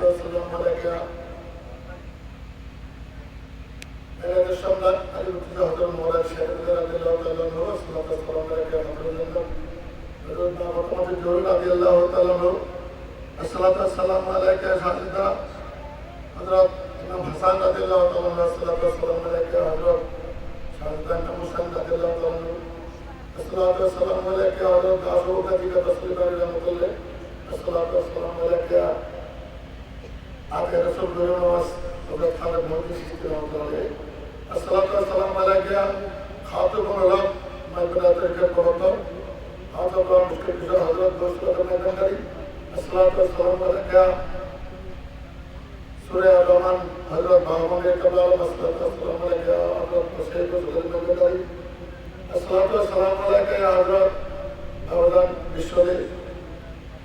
ওয়াসসালামু আলাইকা এনাদের সম্রাট আলী হজরত মৌলানা শেখ রাদিয়াল্লাহু তাআলা আনহু ওয়াসসালামু আলাইকা হাফিজাল্লাহ হযরত মুহাম্মদ জহুর রাদিয়াল্লাহু তাআলা আসসালাতু ওয়াসসালামু আলাইকা শাহিদা হযরত ইমাম হাসান রাদিয়াল্লাহু তাআলা আসসালাতু ওয়াসসালামু আলাইকা হযরত ইমাম হুসাইন রাদিয়াল্লাহু তাআলা আনহু আসসালাতু ওয়াসসালামু আলাইকা হযরত হযরত বাহমানের কাবলা আলাইকা হযরত মুশকিল কিশোর মেদানকারী আসসালাতু ওয়াসসালামু আলাইকা ইয়া হযরত বিশ্বদে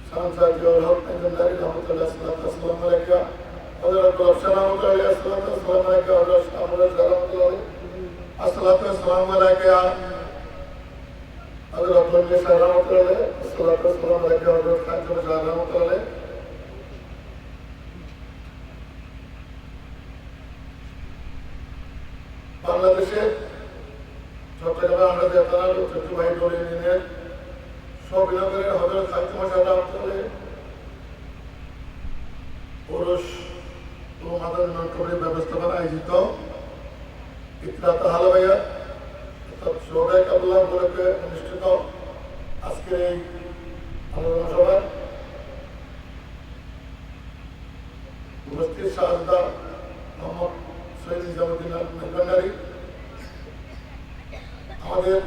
সানসার জওহর হক মেদানকারী রহমাতুল্লাহ আসসালাতু ওয়াসসালামু আলাইকা হযরত গোলাপশাহ রহমাতুল্লাহ আসসালাতু ওয়াসসালামু আলাইকা হযরত শামুল রহমাতুল্লাহ আসসালাতু ওয়াসসালামু আলাইকা সাহেব রহমাতুল্লাহ ওয়াসসালামু আলাইকা খানজুল সাহেব রহমাতুল্লাহ বাংলাদেশের চট্টগ্রামে আমরা দেবতারা ঐতিহ্যবাহী দল ইউনিয়নের সবিনগরের পুরুষ ও নটকরের ব্যবস্থাপনা অনুষ্ঠিত আজকের এই আলোচনা সভায় আমাদের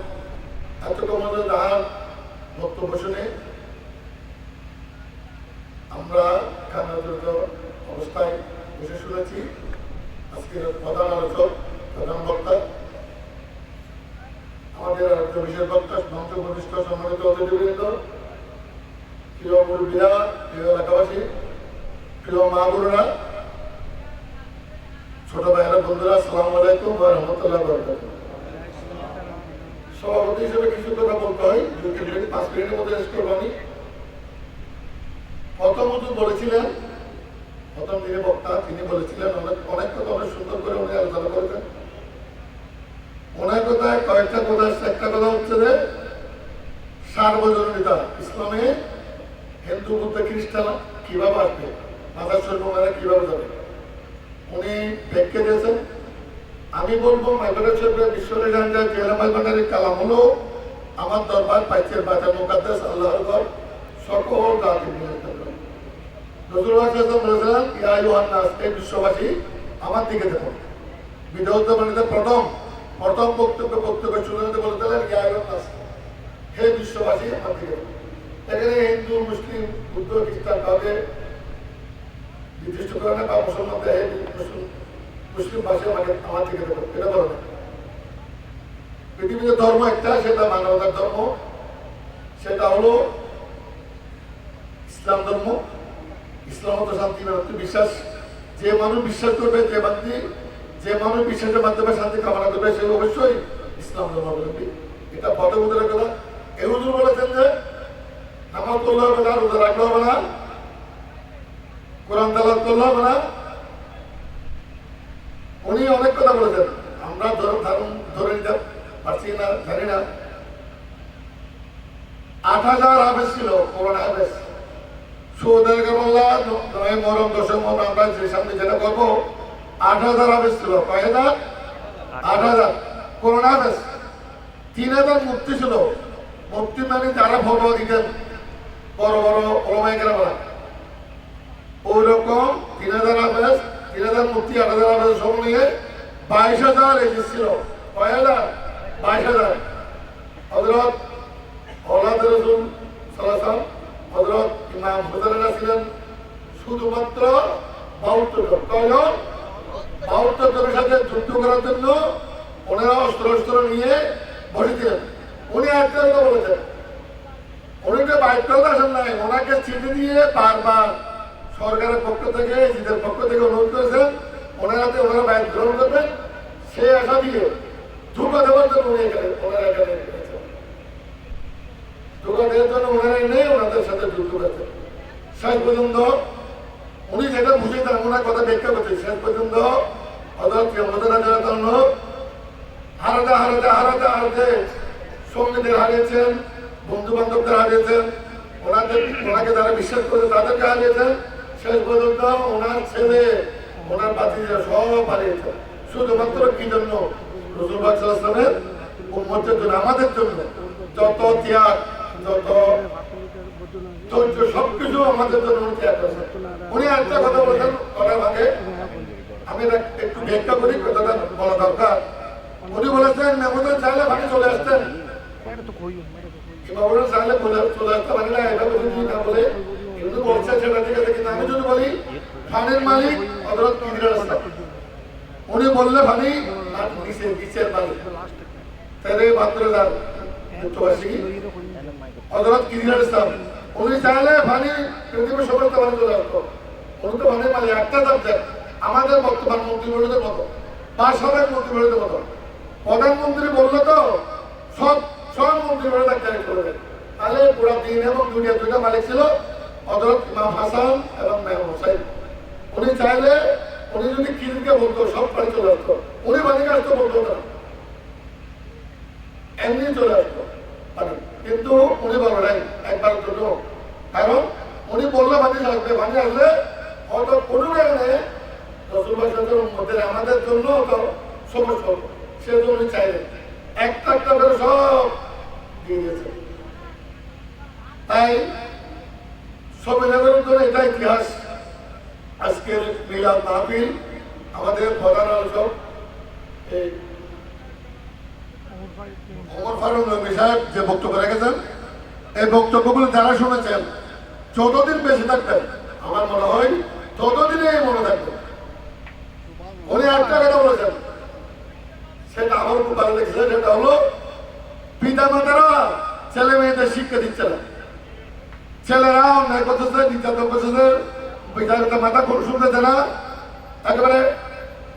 এতটুকু আমাদের রাহার বক্তব্য শুনে আমরা খানাজড়িত অবস্থায় বসে শুনেছি আজকের প্রধান আলোচক প্রধান বক্তা। আমাদের রাজ্য বক্তা মঞ্চ ঘনিষ্ঠ সম্মানিত অতিথিবৃন্দ প্রিয় মুরব্বীরা প্রিয় এলাকাবাসী প্রিয় মা বোনেরা, ছোট ভাইয়েরা, বন্ধুরা, আসসালামু আলাইকুম রাহমাতুল্লাহি ওয়া বারাকাতুহু। সভাপতি হিসেবে কিছু কথা বলতে হয় দুই তিন মিনিট, পাঁচ মিনিটের মধ্যে শেষ করব আমি। প্রথমত বলেছিলেন, প্রথম দিনে বক্তা, তিনি বলেছিলেন, অনেক অনেক কথা অনেক সুন্দর করে উনি আলোচনা করেছেন। ওনার কথায় কয়েকটা কথা একটা কথা হচ্ছে যে সার্বজনীনতা। ইসলামে হিন্দু বুদ্ধ খ্রিস্টান কীভাবে আসবে? মাদার শরীফরা কীভাবে যাবে? উনি ব্যাখ্যা দিয়েছেন। আমি বলব মাইবারের শরীফের বিশ্বরে গান যায় জেলা মাইবানের কালাম হলো আমার দরবার পাইছের বাজার মোকাদ্দাস, আল্লাহর ঘর, সকল জাতি সাহেব ইয়া ইউহান এই বিশ্ববাসী, আমার দিকে দেখুন বিধৌত প্রথম প্রথম বক্তব্য বক্তব্য শুরুতে বলেছিলেন ইয়া ইউহান হে বিশ্ববাসী দেখুন। এখানে হিন্দু, মুসলিম, বুদ্ধ, খ্রিস্টান কাউকে নির্দিষ্ট করে বা মুসলমানদের হে মুসলিম ভাষা আমাকে আমার দিকে দেখুন। এটা বলে পৃথিবীতে ধর্ম একটা, সেটা মানবতার ধর্ম। সেটা হলো ইসলাম ধর্ম। ইসলাম শান্তি বিশ্বাস। যে মানুষ বিশ্বাস করবে, যে ব্যক্তি যে মানুষ বিশ্বাসের মাধ্যমে শান্তি কামনা করবে, সে অবশ্যই ইসলাম ধর্মাবলম্বী এটা পটবুদের কথা এহুদুর বলেছেন যে নামাজ করলে হবে না, রোজা রাখলে হবে না, কোরআন তালাত করলে হবে না। উনি অনেক কথা বলেছেন। আমরা ধরে ধারণ ধরে নিতে পারছি না, জানি না। আট হাজার হাফেজ ছিল করোনা হাফেজ সৌদারকে বললাম নয় মরম দশম আমরা যে সামনে যেটা করব আট হাজার হাফেজ ছিল, কয় হাজার? আট হাজার। করোনা হাফেজ তিন হাজার মুক্তি ছিল। মুক্তি মানে যারা দিতেন, বড় বড় ওলমাইকেরা ওই রকম তিন হাজার হাফেজ তিন হাজার মুক্তি, আট হাজার সব নিয়ে বাইশ হাজার ছিল কয় হাজার? বাইশ হাজার। হজরত হলাদ রসুল হজরত ইমাম শুধুমাত্র বাহাত্তর জন। কয়জন? বাহাত্তর সাথে যুদ্ধ করার জন্য ওনারা অস্ত্র অস্ত্র নিয়ে বসেছিলেন। উনি একটা কথা বলেছেন। উনি যে বাইক আসেন নাই, ওনাকে চিঠি দিয়ে বারবার সরকারের পক্ষ থেকে নিজের পক্ষ থেকে অনুরোধ করেছেন, ওনার হাতে ওনারা বাইক গ্রহণ করবেন। সেই আশা দিয়ে ধোকা দেওয়ার জন্য উনি এখানে, ওনারা এখানে এসেছেন। ওদের জন্য ওনারা নেই, ওনাদের সাথে যুক্ত হয়েছে শেষ পর্যন্ত উনি যেটা বুঝেছেন ওনার কথা ব্যাখ্যা করছে শেষ পর্যন্ত হারাতে হারাতে হারাতে হারাতে সঙ্গীদের হারিয়েছেন বন্ধু বান্ধবদের হারিয়েছেন, ওনাদের ওনাকে যারা বিশ্বাস করে তাদেরকে হারিয়েছেন। শেষ পর্যন্ত ওনার ছেলে, ওনার বাতিজা সব হারিয়েছেন। শুধুমাত্র কি জন্য? রসুল জন্য, আমাদের জন্য। যত ত্যাগ, যত ধৈর্য সবকিছু আমাদের জন্য উনি একটা কথা বলেছেন করার আগে আমি একটু ব্যাখ্যা করি, কথাটা বলা দরকার। উনি বলেছেন মেমোদের চাইলে ভাগে চলে আসতেন চাইলে চলে আসতে আমি যদি বলি ফানের মালিক হজরত কিদিরা উনি বললে ভানি আর নিচে নিচের মালিক তেরে ভাদ্রদার মুক্তবাসী হজরত কিদিরা উনি চাইলে ভানি পৃথিবীর সমস্ত ভানি চলে আসতো উনি তো ভানি মালিক একটা সাবজেক্ট আমাদের বর্তমান মন্ত্রীমণ্ডলের মতো বা সবাই মন্ত্রীমণ্ডলের মতো প্রধানমন্ত্রী বলল তো, সব সব মন্ত্রীমণ্ডল একটা করে তাহলে পুরো দিন এবং দুনিয়া দুইটা মালিক ছিল হজরত ইমাম হাসান এবং মেহম হোসাইন। উনি চাইলে, উনি যদি কিনকে বলতো, সব বাড়ি চলে আসতো। উনি মালিক আসতো বলতো না? এমনি চলে আসতো। মানে কিন্তু উনি বলো নাই। একবার জন্য। কারণ উনি বললে বাড়ি আসবে বাড়ি আসলে হয়তো কোনো কারণে রসুলবাসের আমাদের জন্য তো সমস্যা সেজন্য উনি চাইলেন। একটা একটা করে সব ইতিহাস। আজকের আমাদের প্রধান আলোচক, এই অমর যে বক্তব্য রেখেছেন এই বক্তব্যগুলো যারা শুনেছেন, যতদিন বেশি থাকবেন, আমার মনে হয় ততদিনে মনে থাকবে। উনি একটা কথা বলেছেন, সেটা আমার খুব ভালো লেগেছে সেটা হলো পিতা মাতারা ছেলে মেয়েদের শিক্ষা দিচ্ছে না। ছেলেরা অন্যায় করতেছে, নির্যাতন করতেছে পিতা মাতা কোনো শুনতেছে না। একেবারে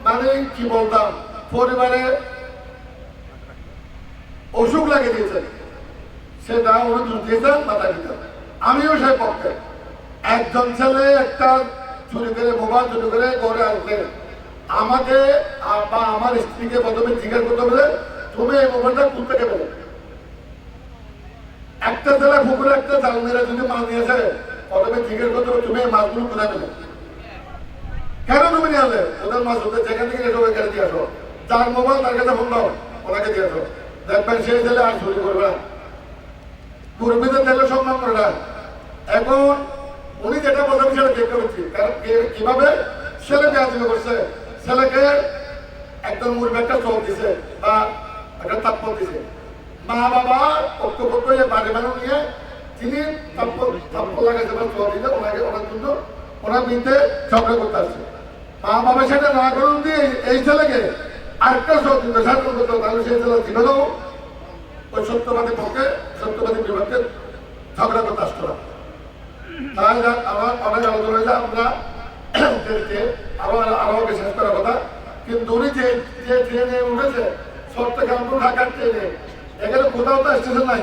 মানে কি বলতাম, পরিবারে অসুখ লাগিয়ে দিয়েছেন সেটা উনি দোষ দিয়েছেন, মাতা পিতা। আমিও সেই পক্ষে। একজন ছেলে একটা চুরি করে মোবাইল চুরি করে ঘরে আসলে আমাকে বা আমার স্ত্রীকে প্রথমে জিজ্ঞাসা করতে হবে, তুমি এই মোবাইলটা কোথা থেকে পেলে? একটা জেলা পুকুরে একটা জাল মেরে যদি মাছ নিয়েছে প্রথমে জিজ্ঞেস করতে তুমি এই মাছগুলো কোথায় পেলে? কেন তুমি নিয়ে আসলে? ওদের মাছ ওদের যেখান থেকে এসো, ওইখানে দিয়ে আসো। যার মোবাইল তার কাছে ফোন দাও, ওনাকে দিয়ে আসো। দেখবেন সেই ছেলে আর চুরি করবে না। কর্মীদের ছেলে সম্মান করে না এখন উনি যেটা বলছেন সেটা দেখতে পাচ্ছি কারণ কে- কীভাবে ছেলে বিয়াজিবে করছে? ছেলেকে একদম মুরবে একটা চোখ দিছে বা একটা তাপ্পর দিছে। মা বাবা পক্ষ হয়ে বাড়ি বাড়ি নিয়ে তিনি তাপ্পর তাপ্পর লাগাইছে বা চোখ দিতে ওনাকে ওনার জন্য ওনার বিরুদ্ধে ঝগড়া করতে আসছে। মা বাবা সেটা না করুন দিয়ে এই ছেলেকে আরেকটা চোখ দিতে শাসন করতে তাহলে সেই ছেলে জীবনেও সত্যবাদী পক্ষে, সত্যবাদী বিভাগকে ঝগড়া করতে আসতো না তাই আমার অনেক আলোচনা হয়েছে আমরা আরও আরও আগে শেষ করার কথা। কিন্তু উনি যে যে ট্রেনে উঠেছে চট্টগ্রাম টু ঢাকার ট্রেনে, এখানে কোথাও তো স্টেশন নাই।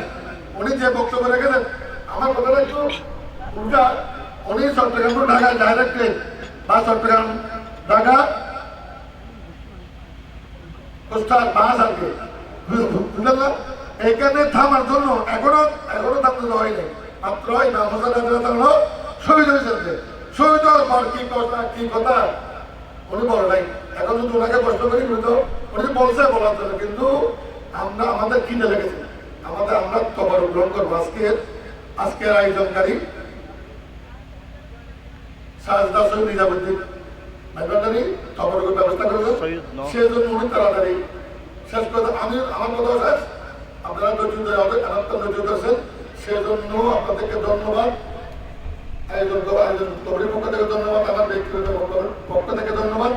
উনি যে বক্তব্য রেখেছেন, আমার কথাটা একটু উল্টা উনি ঢাকা ডাইরেক্ট ট্রেন বা চট্টগ্রাম ঢাকা কোস্টার বাস আর কি। এখানে থামার জন্য এখনও এখনও থামতে দেওয়া হয়নি মাত্র এই ব্যবস্থা হলো শহীদ হয়েছে শহীদ হওয়ার পর কি কথা কি কথা? উনি বলে নাই। এখন যদি ওনাকে প্রশ্ন করি উনি তো উনি বলছে বলার জন্য কিন্তু আমরা আমাদের কিনে লেগেছে। আমাদের আমরা তবার গ্রহণ করব। আজকের আজকের আয়োজনকারী সাজদা সৈয়দ নিজামুদ্দিন। ভাইবাদারি তবর ব্যবস্থা জন্য উনি তাড়াতাড়ি শেষ কথা আমি আমার কথা শেষ। আপনারা নজর ধরে হবে আনন্দ ধৈর্য ধরেছেন সেজন্য আপনাদেরকে ধন্যবাদ। আয়োজন আয়োজন পক্ষ থেকে ধন্যবাদ। আমার ব্যক্তিগত পক্ষ থেকে ধন্যবাদ।